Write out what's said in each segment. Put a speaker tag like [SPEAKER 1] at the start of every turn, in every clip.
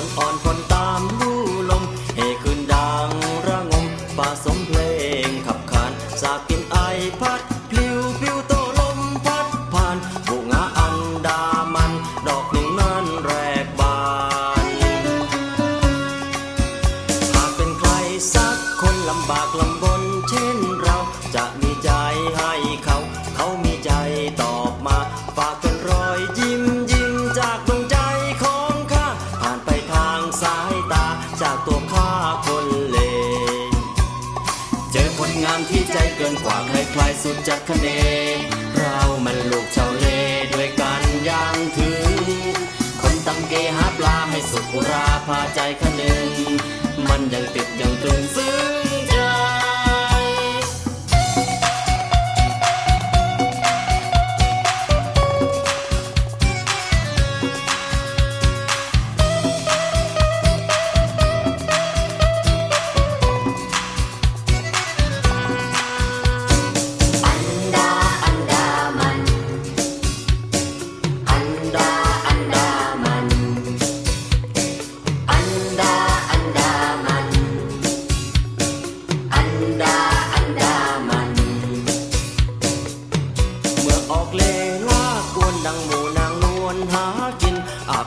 [SPEAKER 1] on จากตัวข้าคนเลวเจอคนงามที่ใจเกินกว่าใครๆสุดจักคะเนเรามันลูกชาวเลด้วยกันย่างถึง คนตั้งเกหาปลาให้สุดราพาใจคะนึง มันยังติดยังตรึง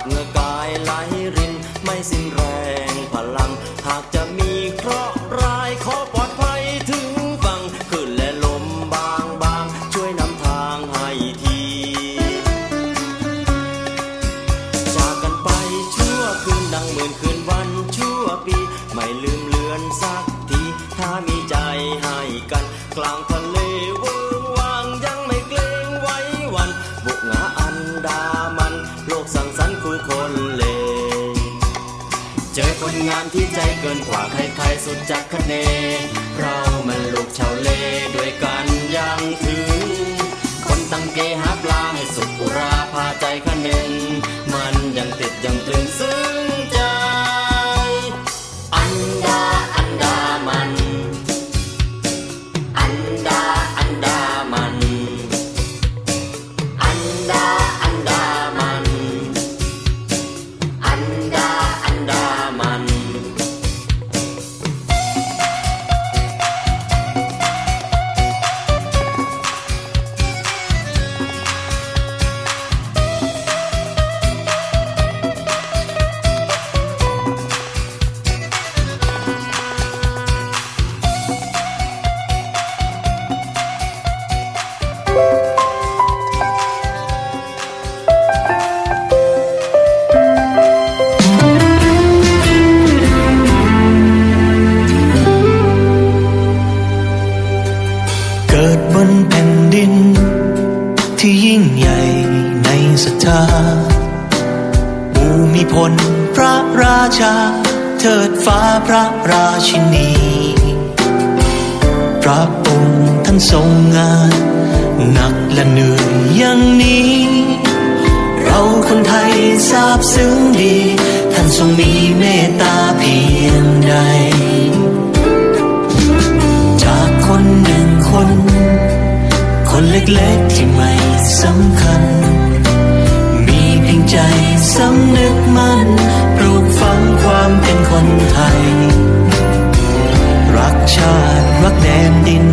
[SPEAKER 1] อ คนงามที่ใจเกินกว่าใครๆสุดจักคะเน เรามันลูกชาวเลด้วยกันยังถึง คนตั้งเกหาปลาให้สุขอุราพาใจคะนึง
[SPEAKER 2] ฟ้าพระราชินีพระองค์ท่านทรงงานหนักและเหนื่อยอย่างนี้ เราคนไทยทราบซึ้งดี ท่านทรงมีเมตตาเพียงใด จากคนหนึ่งคน คนเล็กๆที่ไม่สำคัญ คนไทย รักชาติ รักแดนดิน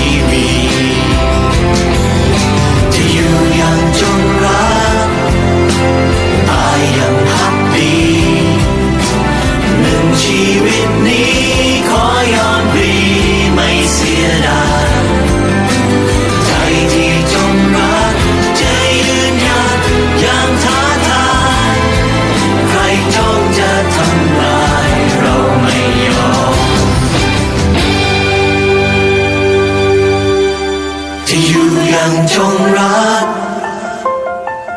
[SPEAKER 2] ที่อยู่อย่างจงรัก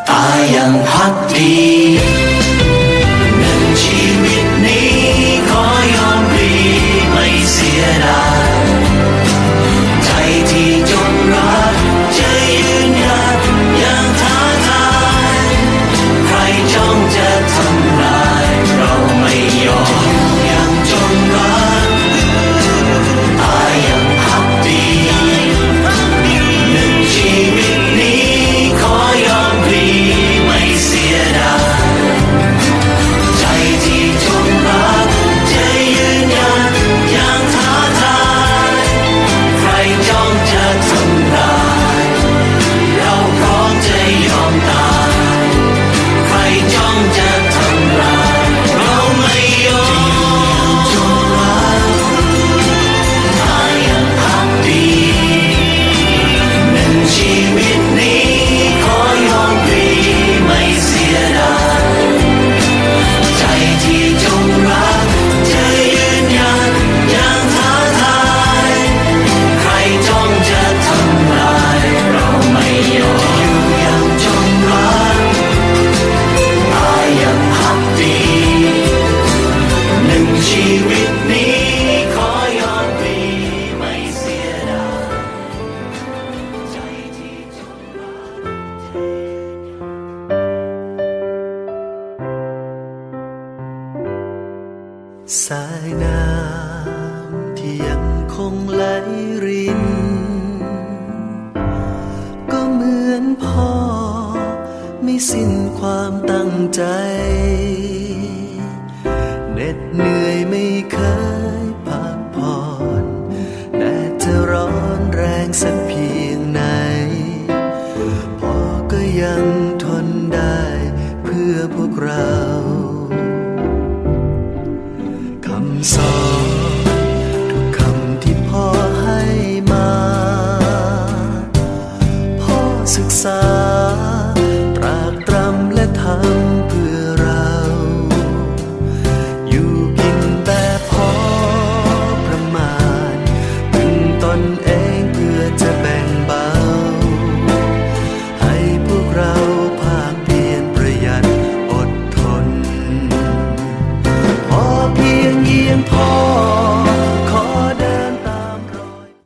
[SPEAKER 2] ตายอย่างพักดี สายน้ำที่ยังคงไหลริน ก็เหมือนพ่อ ไม่สิ้นความตั้งใจเหน็ดเหนื่อยไม่เคย